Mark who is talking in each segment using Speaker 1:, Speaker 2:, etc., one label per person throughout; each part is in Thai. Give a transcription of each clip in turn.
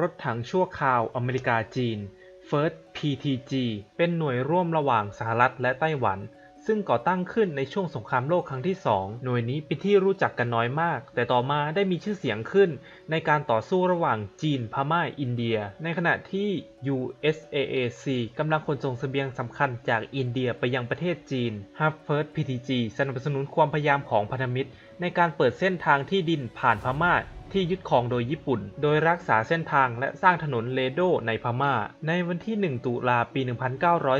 Speaker 1: รถถังชั่วคราวอเมริกาจีน First PTG เป็นหน่วยร่วมระหว่างสหรัฐและไต้หวัน ซึ่งก่อตั้งขึ้นในช่วงสงครามโลกครั้งที่ 2 หน่วยนี้เป็นที่รู้จักกันน้อยมาก แต่ต่อมาได้มีชื่อเสียงขึ้น ในการต่อสู้ระหว่างจีน พม่า อินเดีย ในขณะที่ USAAC กำลังขนส่งเสบียงสำคัญจากอินเดียไปยังประเทศจีน h a r v a r d PTG สนับสนุนความพยายามของพันธมิตร ในการเปิดเส้นทางที่ดินผ่านพม่า ที่ยึดครองโดยญี่ปุ่น โดยรักษาเส้นทางและสร้างถนนเลโดในพม่า ในวันที่ 1 ตุลาปี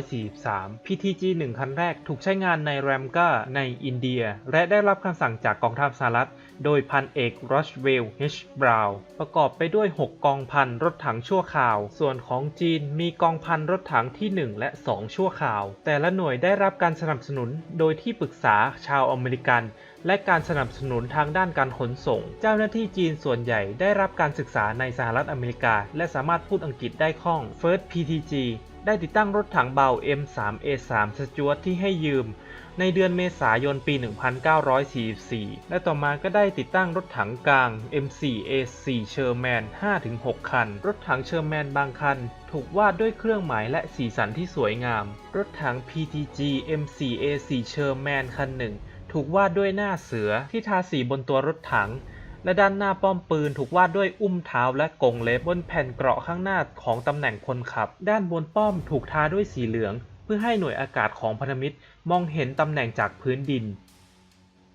Speaker 1: 1943 PTG 1 คันแรกถูกใช้งานในแรมกาในอินเดีย และได้รับคำสั่งจากกองทัพสหรัฐ โดยพันเอกรอชเวลล์เฮชบราวน์ประกอบไปด้วย 6 กองพันรถถังชั่วคราว ส่วนของจีนมีกองพันรถถังที่ 1 และ 2 ชั่วคราว แต่ละหน่วยได้รับการสนับสนุนโดยที่ปรึกษาชาวอเมริกัน และการสนับสนุนทางด้านการขนส่ง เจ้าหน้าที่จีนส่วนใหญ่ได้รับการศึกษาในสหรัฐอเมริกา และสามารถพูดอังกฤษได้คล่อง First PTG ได้ติดตั้งรถถังเบา M3A3 สจวตที่ให้ยืม ในเดือนเมษายนปี 1944 และต่อมาก็ได้ติดตั้งรถถังกลาง M4A4 เชอร์แมน5-6 คัน รถถังเชอร์แมนบางคัน ถูกวาดด้วยเครื่องหมายและสีสันที่สวยงาม รถถัง PTG M4A4 เชอร์แมนคันหนึ่ง ถูกวาดด้วยหน้าเสือที่ทาสีบนตัวรถถัง และด้านหน้าป้อมปืนถูกวาดด้วยอุ้มเท้าและกงเล็บบนแผ่นเกราะข้างหน้าของตำแหน่งคนขับ ด้านบนป้อมถูกทาด้วยสีเหลือง เพื่อให้หน่วยอากาศของพันธมิตรมองเห็นตำแหน่งจากพื้นดิน